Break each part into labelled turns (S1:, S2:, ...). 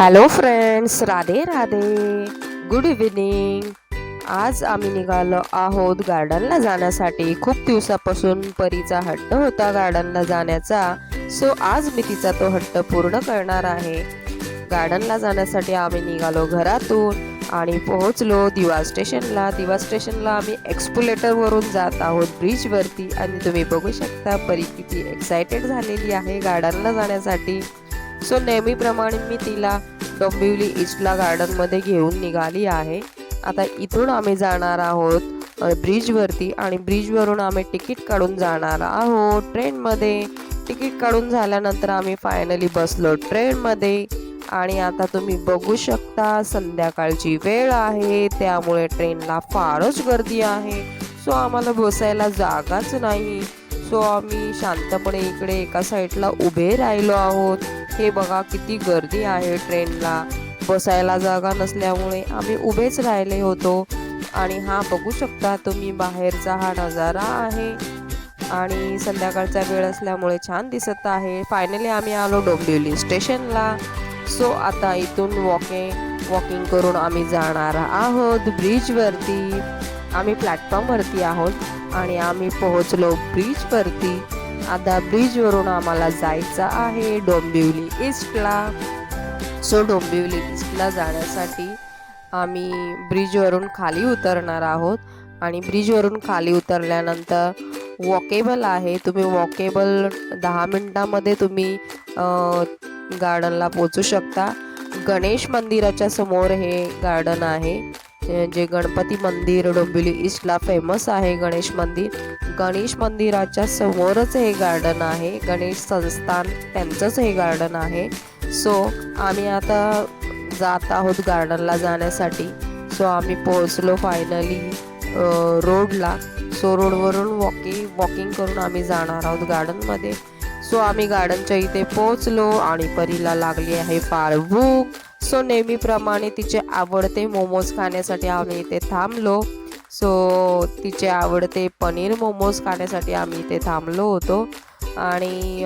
S1: Hello friends Radhe Radhe. Good evening आज आम्ही निघालो आहोत गार्डनला जाण्यासाठी. खूप दिवसापासून परीचा हट्ट होता गार्डनला जाण्याचा. सो आज मी तिचा तो हट्ट पूर्ण करणार आहे. गार्डनला जाण्यासाठी आम्ही निघालो घरातून आणि पोहोचलो दिवा स्टेशनला दिवा स्टेशनला आम्ही एक्सपुलेटरवरून जात आहोत ब्रिजवरती आणि तुम्ही बघू शकता परी किती एक्सायटेड झालेली आहे गार्डनला जाण्यासाठी. सो नेहमीप्रमाणे मी तिला डोंबिवली इस्टला गार्डनमध्ये घेऊन निघाली आहे. आता इथून आम्ही जाणार आहोत ब्रिजवरती आणि ब्रिजवरून आम्ही तिकीट काढून जाणार आहोत ट्रेनमध्ये. तिकीट काढून झाल्यानंतर आम्ही फायनली बसलो ट्रेनमध्ये आणि आता तुम्ही बघू शकता संध्याकाळची वेळ आहे त्यामुळे ट्रेनला फारच गर्दी आहे. सो आम्हाला बसायला जागाच नाही. सो आम्ही शांतपणे इकडे एका साईडला उभे राहिलो आहोत. हे बघा किती गर्दी आहे ट्रेनला. बसायला जागा नसल्यामुळे आम्ही उभेच राहिले होतो. आणि हा बघू शकता तुम्ही बाहेरचा हा नजारा आहे. आणि संध्याकाळचा वेळ असल्यामुळे छान दिसत आहे. फायनली आम्ही आलो डोंबिवली स्टेशनला. सो आता इथून वॉकिंग वॉकिंग करून आम्ही जाणार आहोत ब्रिजवरती आम्ही प्लॅटफॉर्मवरती आहोत. आणि आम्ही पोहोचलो ब्रिजवरती आता ब्रिजवरून आम्हाला जायचं आहे डोंबिवली ईस्टला सो डोंबिवली ईस्टला जाण्यासाठी आम्ही ब्रिजवरून खाली उतरणार आहोत. आणि ब्रिजवरून खाली उतरल्यानंतर वॉकेबल आहे. तुम्ही वॉकेबल दहा मिनटामध्ये तुम्ही गार्डनला पोचू शकता. गणेश मंदिराच्या समोर हे गार्डन आहे. जे- गणपती मंदिर डोंबिवली ईस्टला फेमस आहे. गणेश मंदिर गणेश मंदिराच्या समोरच हे गार्डन आहे. गणेश संस्थान त्यांचंच हे गार्डन आहे. सो आम्ही आता जात आहोत गार्डनला जाण्यासाठी. सो आम्ही पोहोचलो फायनली रोडला सो रोडवरून वॉकिंग वॉकिंग करून आम्ही जाणार आहोत गार्डनमध्ये सो आम्ही गार्डनच्या इथे पोहोचलो आणि परीला लागली आहे फार भूक सो नेहमीप्रमाणे तिचे आवडते मोमोज खाण्यासाठी आम्ही इथे थांबलो. सो तिचे आवडते पनीर मोमोज खाण्यासाठी आम्ही इथे थांबलो होतो. आणि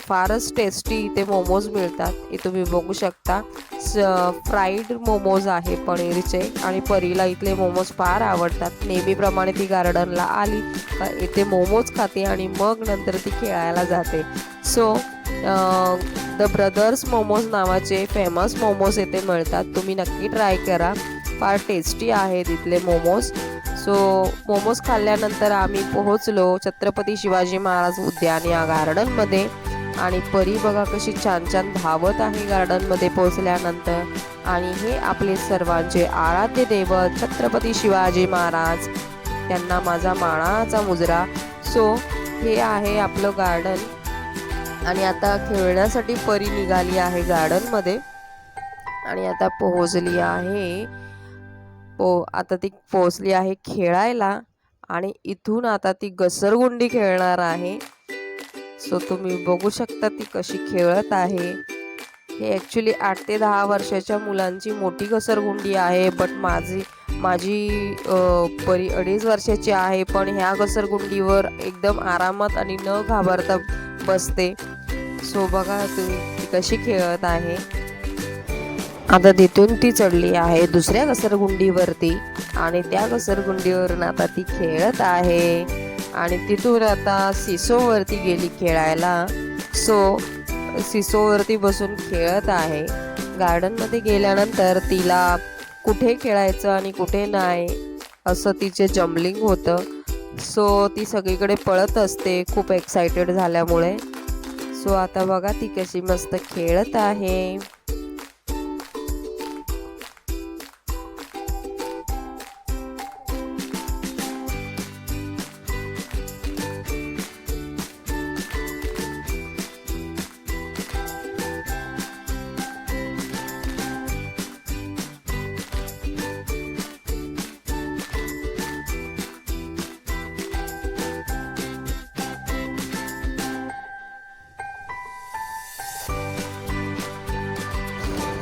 S1: फारच टेस्टी इथे मोमोज मिळतात. हे तुम्ही बघू शकता. स फ्राईड मोमोज आहे पनीरचे आणि परीला इथले मोमोज फार आवडतात. नेहमीप्रमाणे ती गार्डनला आली इथे मोमोज खाते आणि मग नंतर ती खेळायला जाते. सो द ब्रदर्स मोमोज नावाचे फेमस मोमोज येथे मिळतात. तुम्ही नक्की ट्राय करा. फार टेस्टी आहे तिथले मोमोज. सो मोमोज खाल्ल्यानंतर आम्ही पोहोचलो छत्रपती शिवाजी महाराज उद्यान या गार्डनमध्ये आणि परी बघा कशी छान छान धावत आहे गार्डनमध्ये पोहोचल्यानंतर. आणि हे आपले सर्वांचे आराध्य दैवत छत्रपती शिवाजी महाराज. त्यांना माझा माळाचा मुजरा. सो हे आहे आपलं गार्डन आणि आता खेळण्यासाठी परी निघाली आहे गार्डनमध्ये. आणि आता पोहोचली आहे. पो आता ती पोहोचली आहे खेळायला. आणि इथून आता ती घसरगुंडी खेळणार आहे. सो तुम्ही बघू शकता ती कशी खेळत आहे. हे ॲक्च्युली आठ ते दहा वर्षाच्या मुलांची मोठी घसरगुंडी आहे बट माझी माझी परी अडीच वर्षाची आहे पण ह्या घसरगुंडीवर एकदम आरामात आणि न घाबरता बसते. सो बघा तुम्ही ती कशी खेळत आहे. आता तिथून ती चढली आहे दुसऱ्या घसरगुंडीवरती आणि त्या घसरगुंडीवरून आता ती खेळत आहे. आणि तिथून आता सिसोवरती गेली खेळायला. सो सिसोवरती बसून खेळत आहे. गार्डनमध्ये गेल्यानंतर तिला कुठे खेळायचं आणि कुठे नाही असं तिचे जम्बलिंग होतं. सो ती सगळीकडे पळत असते खूप एक्सायटेड झाल्यामुळे. सो आता बघा ती कशी मस्त खेळत आहे.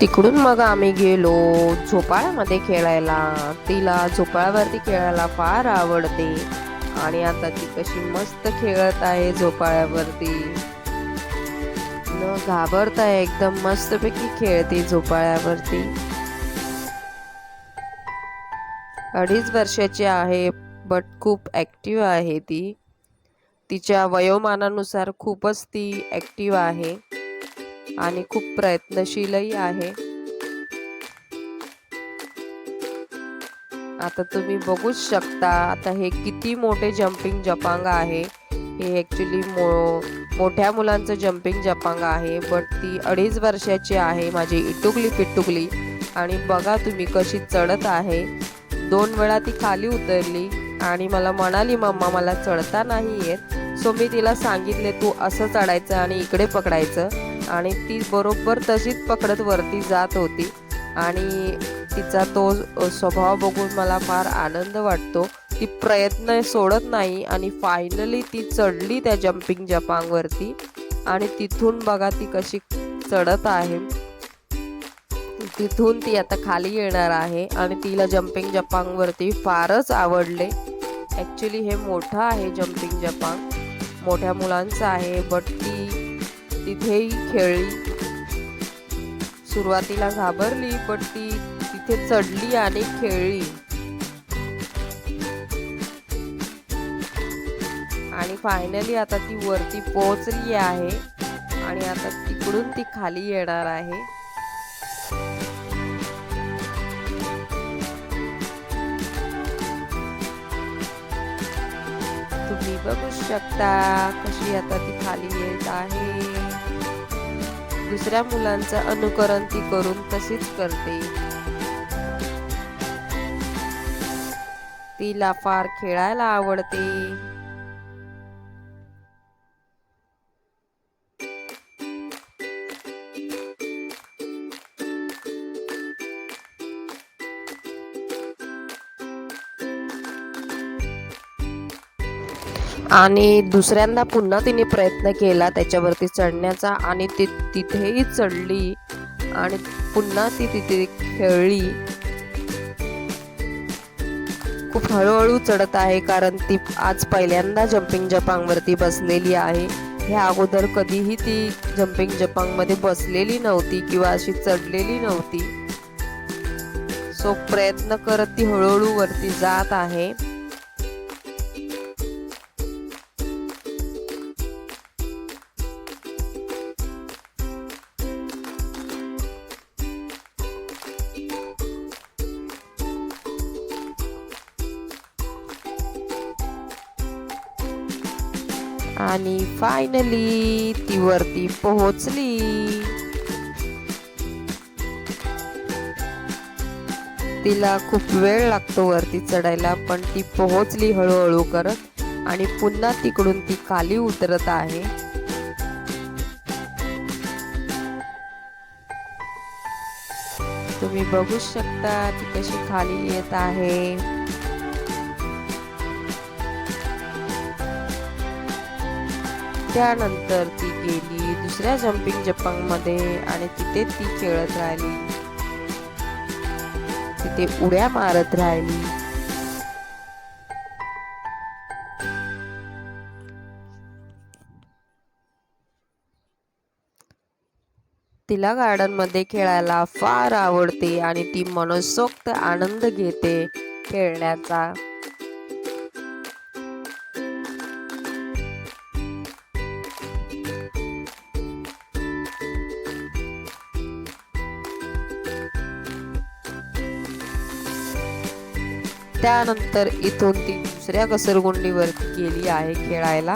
S1: तिकडून मग आम्ही गेलो झोपाळ्यामध्ये खेळायला. तिला झोपाळ्यावरती खेळायला फार आवडते. आणि आता ती कशी मस्त खेळत आहे झोपाळ्यावरती. न घाबरता एकदम मस्तपैकी खेळते झोपाळ्यावरती. अडीच वर्षाची आहे बट खूप ॲक्टिव्ह आहे ती. तिच्या वयोमानानुसार खूपच ती ॲक्टिव्ह आहे. आणि खूप प्रयत्नशीलही आहे. आता तुम्ही बघूच शकता आता हे किती मोठे जम्पिंग जपांग आहे. हे ॲक्च्युली मो मोठ्या मुलांचं जम्पिंग जपांग आहे बट ती अडीच वर्षाची आहे माझी इटुकली पिटुकली आणि बघा तुम्ही कशी चढत आहे. दोन वेळा ती खाली उतरली आणि मला म्हणाली मम्मा मला चढता नाही येत. सो मी तिला सांगितले तू असं चढायचं आणि इकडे पकडायचं. आणि ती बरोबर तशीच पकडत वरती जात होती. आणि तिचा तो स्वभाव बघून मला फार आनंद वाटतो. ती प्रयत्न सोडत नाही आणि फायनली ती चढली त्या जम्पिंग जपांगवरती आणि तिथून बघा ती कशी चढत आहे. तिथून ती आता खाली येणार आहे आणि तिला जम्पिंग जपांगवरती फारच आवडले. ॲक्च्युली हे मोठं आहे जम्पिंग जपांग मोठ्या मुलांचं आहे बट ती तिथेही खेळली सुरुवातीला घाबरली पण ती तिथे चढली आणि खेळली आणि फायनली आता ती वरती पोहोचली आहे आणि आता तिकडून ती खाली येणार आहे. तुम्ही बघू शकता कशी आता ती खाली येत आहे. दुसऱ्या मुलांचं अनुकरण ती करून तशीच करते. तिला फार खेळायला आवडते. आणि दुसऱ्यांदा पुन्हा तिने प्रयत्न केला त्याच्यावरती चढण्याचा आणि ती तिथेही चढली आणि पुन्हा ती तिथे खेळली. खूप हळूहळू चढत आहे कारण ती आज पहिल्यांदा जम्पिंग जपांगवरती बसलेली आहे. ह्या अगोदर कधीही ती जम्पिंग जपांगमध्ये बसलेली नव्हती किंवा अशी चढलेली नव्हती. सो प्रयत्न करत ती हळूहळू वरती जात आहे. आणि फायनली ती वरती पोहोचली. तिला खूप वेळ लागतो वरती चढायला पण ती पोहोचली हळूहळू करत आणि पुन्हा तिकडून ती खाली उतरत आहे. तुम्ही बघू शकता ती कशी खाली येत आहे. त्यानंतर ती गेली दुसऱ्या जम्पिंग जपांगमध्ये आणि तिथे ती खेळत राहिली. तिथे उड्या मारत राहिली. तिला गार्डनमध्ये खेळायला फार आवडते आणि ती मनसोक्त आनंद घेते खेळण्याचा. त्यानंतर इथून ती दुसऱ्या घसरगुंडीवर गेली आहे खेळायला.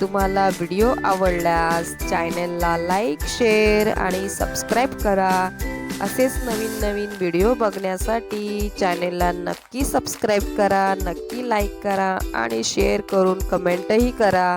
S1: तुम्हाला व्हिडिओ आवडल्यास चॅनलला लाईक शेअर आणि सबस्क्राईब करा. असेच नवीन नवीन व्हिडिओ बघण्यासाठी चॅनेलला नक्की सबस्क्राईब करा नक्की लाईक करा आणि शेअर करून कमेंटही करा.